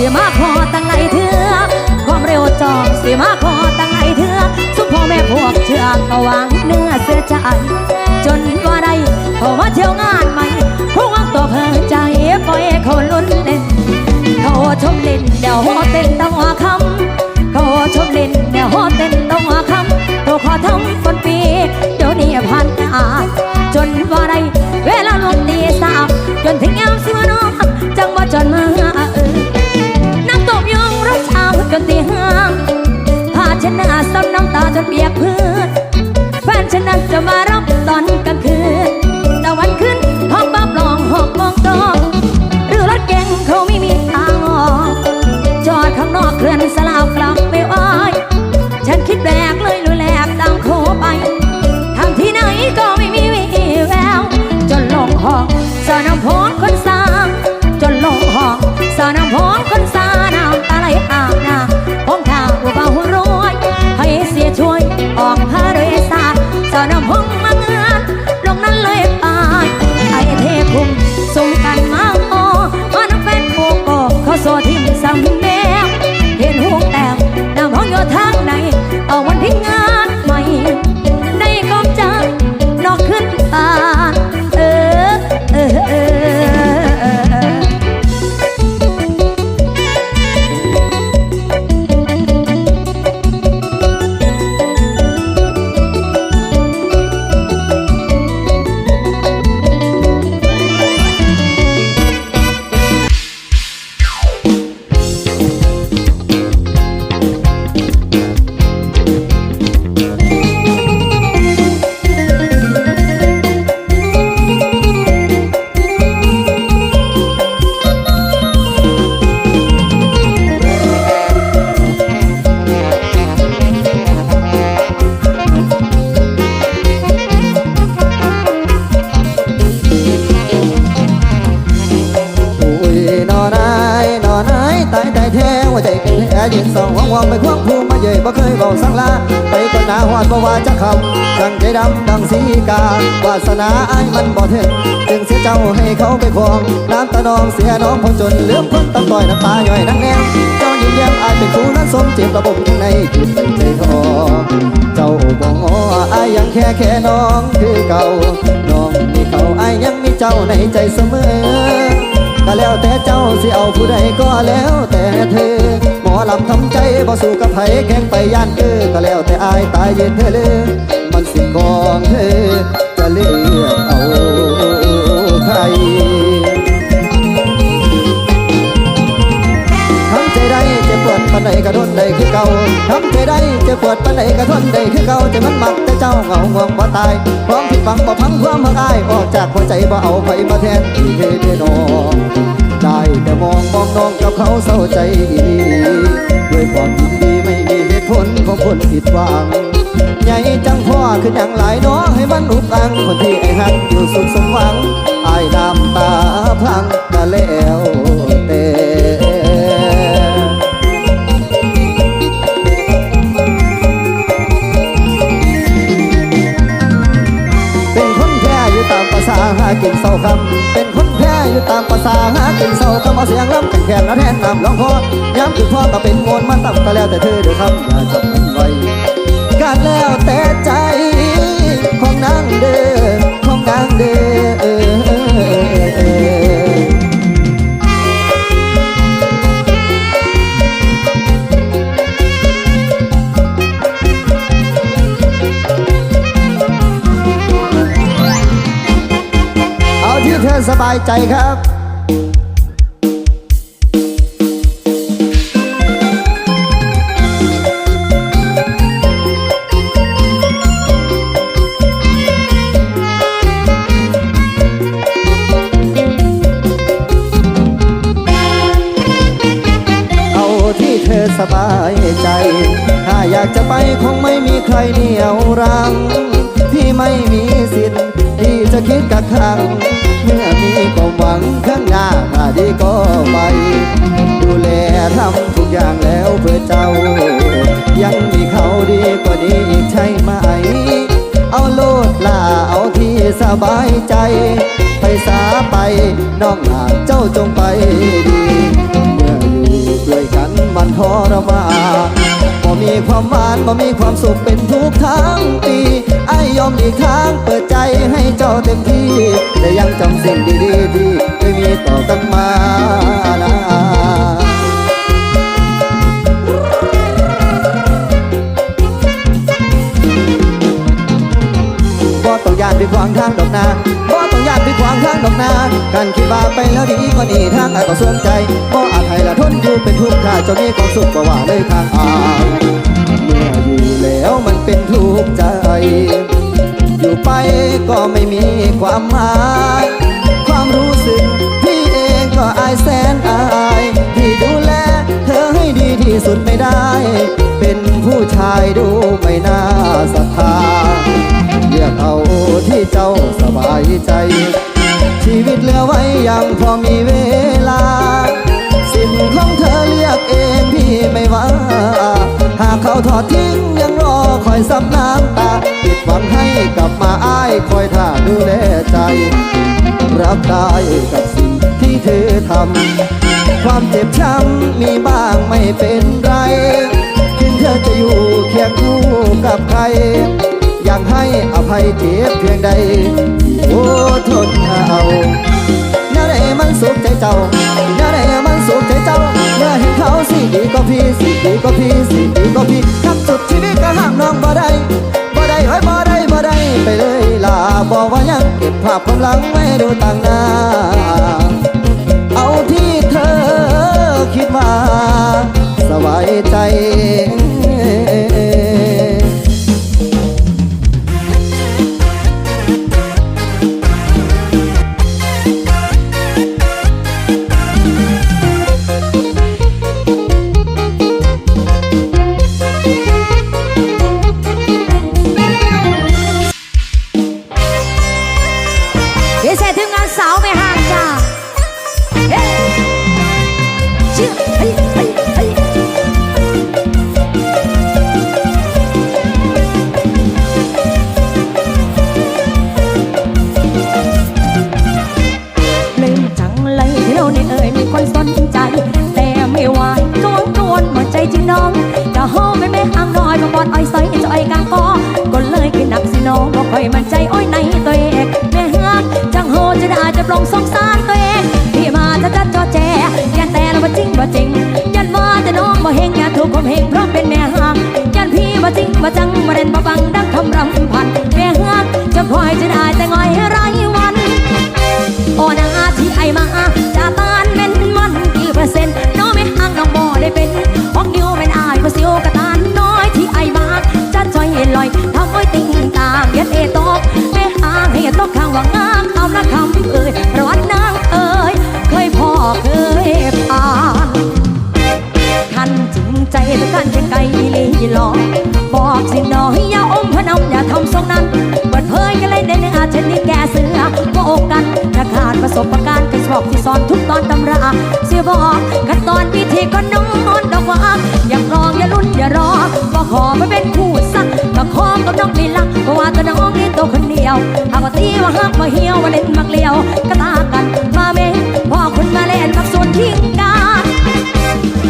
สียมาพอตั้งไหลเถื่อความเร็วจองสียมาพอตั้งไหลเถื่อสุพ่อแม่พวกเชือกก็วางเนื้อเสื้อใจ ใจแท้ว่าใจเป็นแผลยืนสองห้องวองไปควงภูมิมาเย่บ่เคยบอกสังลา ไปก่อนหน้าหอดบ่ว่าจะคำดังใจดำดังสีกาวาสนาไอายมันบ่ถึงจึงเสียเจ้าให้เขาไปควงน้ำตาน้องเสียน้องพอจนเลือมคนตำต่อยน้ำตาย่อยนังแนวเจ้ายิ้มแย้มอายเป็นครูนั้นสมเจ็บระบบในจิตใจทองเจ้าบ่งออายยังแค่แค่น้องคือเก่าน้องมีเขาอายยังมีเจ้าในใจเสมอ ก็แล้วแต่เจ้าสิเอาผู้ใดก็แล้วแต่เธอ หมอลำทำใจบ่สู้กับไผแข่งไปย่านเออก็แล้วแต่อายตายเย็นเธอเลยมันสิกองเธอจะเลือก ก็ทนได้คือเก่าทำใจได้จ็บปวดปันใดก็ทนได้คือเก่าแต่มันมักแต่เจ้าเหงาห่วงบ่ตายความผิดหวังบ่พังความหักอายออกจากหัวใจบ่เอาไปมาแทนที่เธอได้นอได้แต่มองมองน้องกับเขาเศร้าใจดีด้วยความยินดีไม่มีเหตุผลของคนผิดหวังใหญ่จังพ่อคืออย่างหลายน้อให้มันอุกอังคนที่ไอ้หักอยู่สุขสมหวังอายน้ำตาพังก็แล้วแต่ เอาเสียงล้ำแข็งแข็งและแทนนำร้องพอย้ำคือพ่อก็เป็นมวลมันต่ำก็แล้วแต่เธอเดือคำอย่าจับมันไว้ก็แล้วแต่ใจของนางเด้อของนางเด้อเอาที่เธอสบายใจครับ ใครเหนียวรังที่ไม่มีสิทธิ์ที่จะคิดกักขัง เมื่อมีความหวังข้างหน้าถ้าดีก็ไป ดูแลทำทุกอย่างแล้วเพื่อเจ้า ยังมีเขาดีกว่านี้อีกใช่ไหม เอาโลดลาเอาที่สบายใจ ไปสาไปน้องหานเจ้าจงไปดี เมื่ออยู่ทรมาน มีความหวานบ่มีความสุขเป็นทุกทั้งปีไอ้ยอมอีกทางเปิดใจให้เจ้าเต็มที่ แต่ยังจำสิ่งดีๆที่เคยมีต่อกันมานะบ่ต้องยานไปขวางทางดอกนาบ่ต้องยานไปขวางทางดอกนาการคิดว่าไปแล้วดีกว่านี้ทางอายก็สนใจบ่อาจให้ละทนอยู่เป็นทุกข์ถ้าเจะมีความสุขก็ว่าเลยทางอายเมื่ออยู่ แล้วมันเป็นทุกข์ใจ อยู่ไปก็ไม่มีความหมาย ความรู้สึกพี่เองก็อายแสนอายที่ดูแลเธอให้ดีที่สุดไม่ได้ เป็นผู้ชายดูไม่น่าศรัทธาเลือกเอาที่เจ้าสบายใจ ชีวิตเหลือไว้ยังพอมีเวลา สิ่งของเธอเลือกเองพี่ไม่ว่า หากเขาทอดทิ้ง อยซับน้ำตาปิดหวังให้กลับมาอ้ายคอยท่าดูแลใจ รับได้กับสิ่งที่เธอทำความเจ็บช้ำมีบ้างไม่เป็นไรถึงเธอจะอยู่เคียงคู่กับใคร อยากให้อภัยเจ็บเพียงใดโอ้ทนเอาแนวไหนมันสุขใจเจ้าแนวไหนมันสุขใจเจ้า เมื่อเห็นเขาสิดีก็พี่สิดีก็พี่สิดีก็พี่ทับสุดชีวิตก็ห้ามน้องบ่ได้บ่ได้เฮ้ยบ่ได้บ่ได้ไปเลยล่ะบอกว่ายังเก็บภาพความหลังไว้ดูต่างหน้า เอาที่เธอคิดว่าสบายใจ องจะห้อไม่แม่ห่างน้อยมาบอดอ้อยใส่จะอ้อยกางกอก็เลยกินหนักสิน้องบอกค่อยมั่นใจอ้อยในตัวเองแม่ฮักจังโหจะได้จะปลงสงสารตัวเองที่มาจะจัดจอแจอย่าแต่ละว่าจริงว่าจริงยันว่าแต่น้องบ่เฮงอย่าถูกผมเฮงเพราะเป็นแม่ฮักยันพี่ว่าจริงว่าจังมาเด่นบ่บังดังคำรำพันแม่ฮักจะคอยจะได้แต่งอยให้ไรวันโอนาที่ไอมาจาตานเม็นมันกี่เปอร์เซ็นต์น้องไม่ห่างน้องบ่ได้เป็นฮอกนิ้ว บอกที่สอนทุกตอนตำราเสียบอกกันตอนพิธีก็นอนดอกว่าอย่ารองอย่าลุ้นอย่ารอก็ขอมาเป็นคู่สักก็ขอกับน้องลีลักเพราะว่าตัวน้องนี่โตคนเดียวหากว่าตีว่าหักมาเหี่ยวมาเล่นมักเลี้ยวก็ตากันมาเมงพ่อคุณมาเล่นมักส่วนทิ้งกัน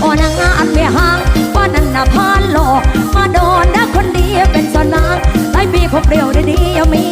โอ้นางอาจไม่ห่างว่านันน่ะพานหลอกมาโดนนะคนดีเป็นสนางไล่ปีพบเรียวได้ดียังมี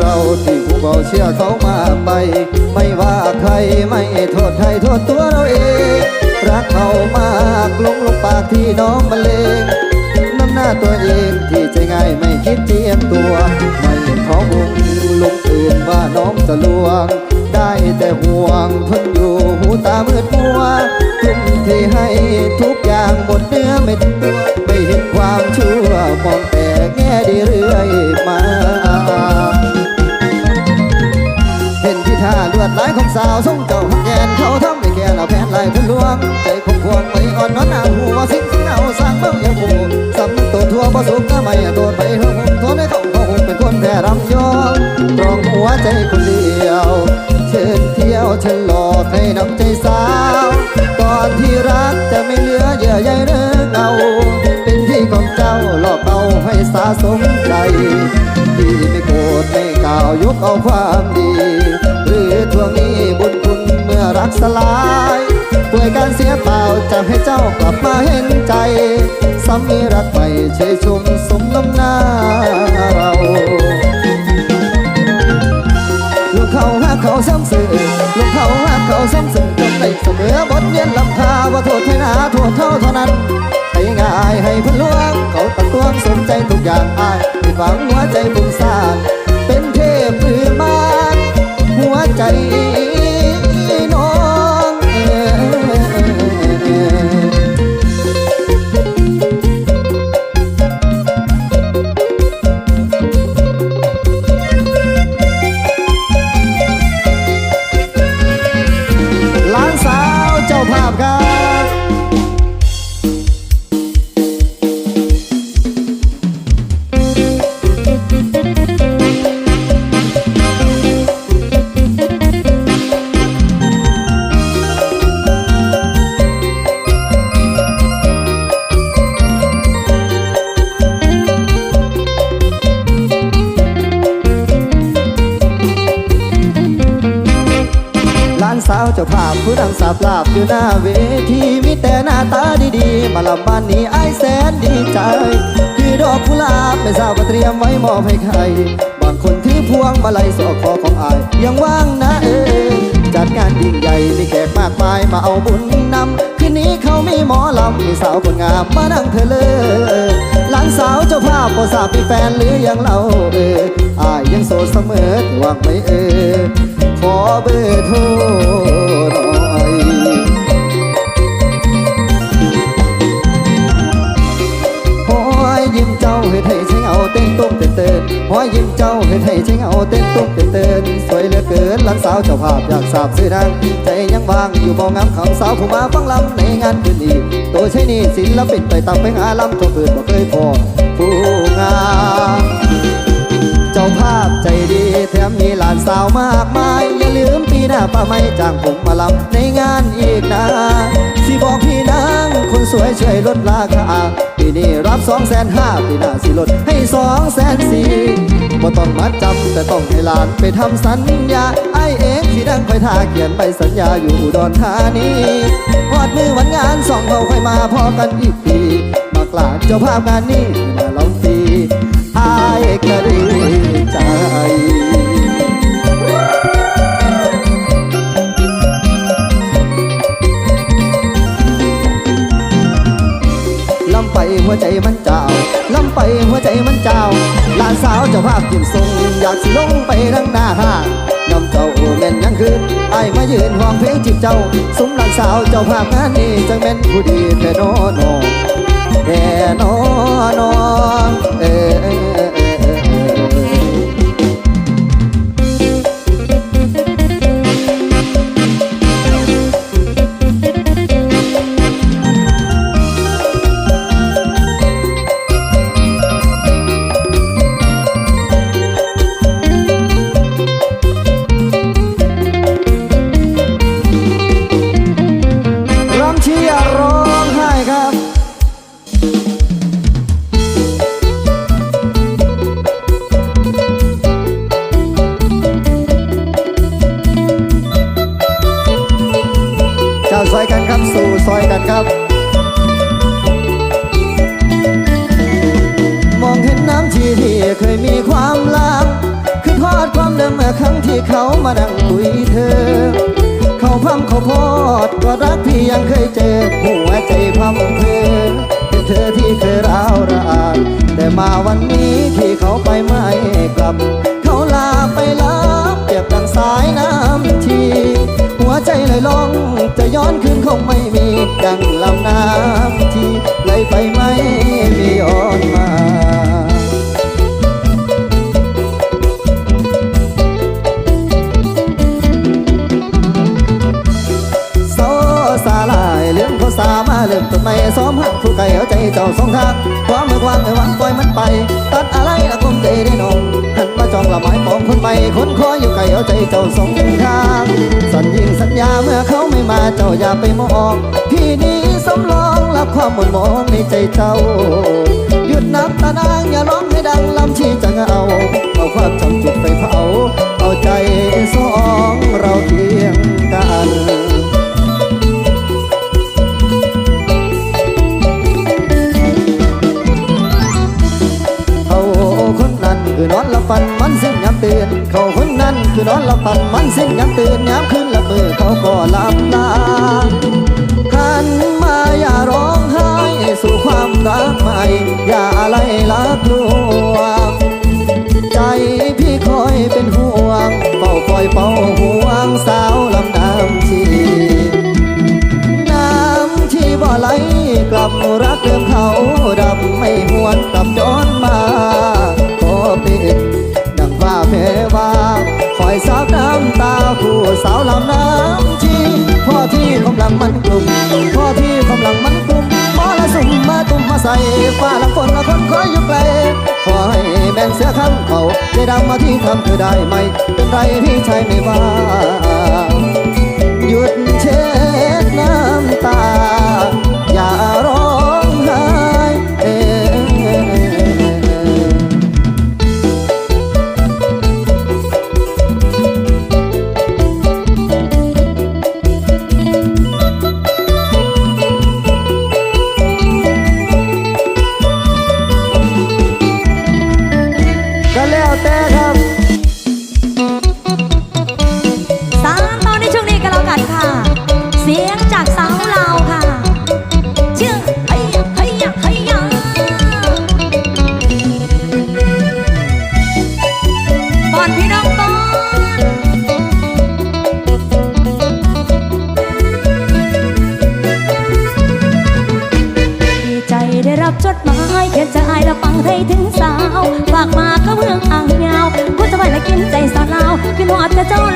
เราที่ผู้เบาเชื่อเขามาไป ไม่ว่าใครไม่โทษใครโทษตัวเราเอง รักเขามากลงลงปากที่น้องบรรเลงน้ำหน้าตัวเองที่ใจง่ายไม่คิดเจียมตัว ไม่ขอบุงลุงตื่นว่าน้องจะลวง ได้แต่ห่วงทนอยู่หูตามืดมัวทุ่มเทให้ทุกอย่างหมดเนื้อเม็ดตัวไม่เห็นความชั่วมองแต่แง่ดีเรื่อยมา ท่าลวดลายของสาวทรงเจ้าหักแกนเขาทำให้แกเราแผนลายทะลวง ใจคงควงไปอ่อนนอนหน้าหัวสิ่งสิ่งเอาสร้างเมืองยังผูสำตัวทั่วบ่สุกก็ไม่ตัวไปเฮงทนให้เขาเขาคงเป็นคนแพ้รำยองตรองหัวใจคนเดียว เชิญเที่ยวเชิญหลอกให้น้ำใจสาวก่อนที่รักจะไม่เหลือเยื่อใยเรื่องเงาเป็นที่ของเจ้าหลอกเอาให้สาสมใจที่ไม่โกรธไม่กล่าวยกเอาความดี สลายป่วยการเสียเปล่าจะให้เจ้ากลับมาเห็นใจสามีรักใหม่เชยชมสมน้ำหน้าเราลูกเขาหักเขาซ้ำสื่อลูกเขาหักเขาซ้ำสื่อจนได้เสมอบทเรียนลำคาว่าโทษให้นาโทษเท่าเท่านั้นให้ง่ายให้พนลวงเขาตะตวงสนใจทุกอย่างอายให้ฝังหัวใจฟุ้ พผู้ดังสาบลาบอยู่หน้าเวทีมีแต่หน้าตาดีๆ มาลำบ้านนี้ไอแสนดีใจ คือดอกกุหลาบไม่ทราบว่าเตรียมไว้มอบให้ใคร บางคนถือพวงมาลัยสอกคอของอาย ยังว่างนะเออจัดงานยิ่งใหญ่มีแขกมากมายมาเอาบุญนำคืนนี้เขามีหมอลำมีสาวคนงามมานั่งเธอเลยหลานสาวเจ้าภาพบ่ทราบมีแฟนหรือยังเราเอออายยังโสดเสมอหวังไม่เออขอเบอร์โทร เต้นตุ้มเต้นเต้นหอยยิ้มเจ้าให้ไทยใช้เอาเต้นตุ้มเต้นเต้นสวยเหลือเกินหลังสาวเจ้าภาพอยากสาบซื้อนางใจยังว่างอยู่บ่งามของสาวผู้มาฟังลำในงานคืนนี้ตัวใช่นี่ศิลปินไปตักไปหาลำตัวเกิดบ่เคยพอผู้งามเจ้าภาพใจดีแถมมีหลานสาวมากมายอย่าลืมปีหน้าป้าไม่จ้างผมมาลำในงานอีกนะสิบอกพี่นางคนสวยช่วยลดราคา ปีนี้รับสองแสนห้าปีหน้าสิลดให้สองแสนสี่บ่ต้องมาจำแต่ต้องให้หลานไปทำสัญญาไอเองที่ดังคอยท่าเขียนใบสัญญาอยู่อุดอนธานีพอดมือวันงานสองเขาค่อยมาพอกันอีกปีมากลาดเจ้าภาพงานนี้มาลองฟรีอายก็ดีใจำไปหัวใจมันเจ้าลำไปหัวใจมันเจ้าหลานสาวเจ้าภาพยิ้มทรงอยากสิลงไปนั่งหน้าห้างนำเจ้าแม่นยังคืนไอ้มายืนห้องเพลงจีบเจ้า สมหลานสาวเจ้าภาพงานนี้จังแม่นผู้ดีแท้นอนแท้นอนเออ มองเห็นน้ำชีที่เคยมีความลังคือทอดความเดิมเมื่อครั้งที่เขามานั่งคุยเธอ เขาพัมเขาโพดก็รักพี่ยังเคยเจอ หัวใจพัมเพอเป็นเธอที่เคยร้าวรานแต่มาวันนี้ที่เขาไปไม่กลับ เขาลาไปแล้วเปรียบดังสายน้ำที หัวใจเลยลองจะย้อนคืนคงไม่มีดัง จเจ้าสองทางความมือวางให้วางปล่อยมันไปตัดอะไรละคมใจได้นองหันมาจองละไม้ปองคนใหม่คนคอยอยู่ไก่เอาใจเจ้าสองทางสัญญิงสัญญาเมื่อเขาไม่มาเจ้าอย่าไปมองพี่นี้สำรองรับความหม่นหมองในใจเจ้า หยุดนับตานางอย่าร้องให้ดังลำชีจะเงาเอาความจำจุดไปเผา ตื่นยามคืน ข้างเขาได้ดำมาที่ทำเธอได้ไหมเป็นไรพี่ชายไม่ว่า พี่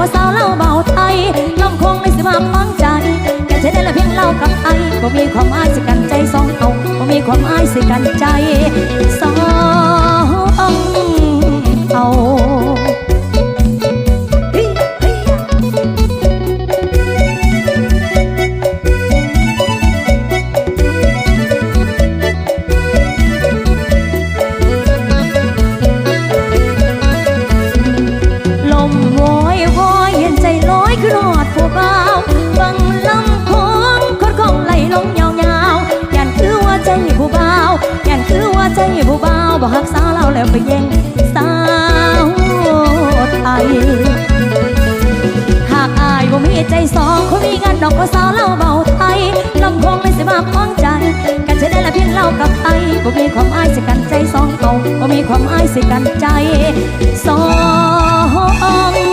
ว่าสาวเล่าเบาไทยลำคงไม่สิมาฟังใจแค่ใช้ได้ละเพียงเล่ากับไอ้บ่มีความอายสิกันใจสองเอาบ่มีความอายสิกันใจสองเอา สองคนมีงานดอกก็สาวเล่าเบาไทยลำคงไม่สิมาพ้องใจ กันจะได้ละเพียงเล่ากับไอบ่มีความอายสิกันใจสองเขาบ่มีความอายสิกันใจสอง